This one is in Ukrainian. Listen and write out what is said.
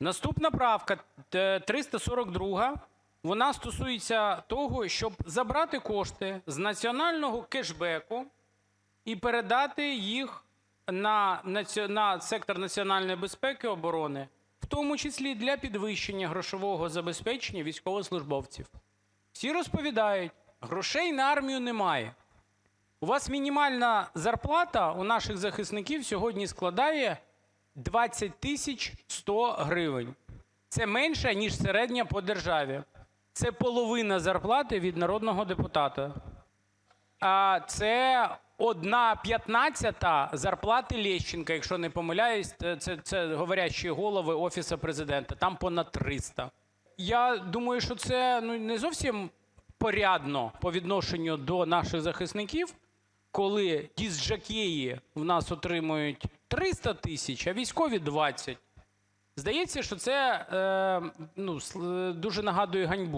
Наступна правка е, 342, вона стосується того, щоб забрати кошти з національного кешбеку і передати їх на сектор національної безпеки і оборони, в тому числі для підвищення грошового забезпечення військовослужбовців. Всі розповідають, грошей на армію немає. У вас мінімальна зарплата у наших захисників сьогодні складає 20 тисяч 100 гривень. Це менше, ніж середня по державі. Це половина зарплати від народного депутата. А це одна п'ятнадцята зарплати Лещенка, якщо не помиляюсь, це, це, говорячі голови Офісу президента, там понад 300. Я думаю, що це ну, не зовсім порядно по відношенню до наших захисників, коли дізжакеї в нас отримують 300 тисяч, а військові 20. Здається, що це е, ну, с- дуже нагадує ганьбу.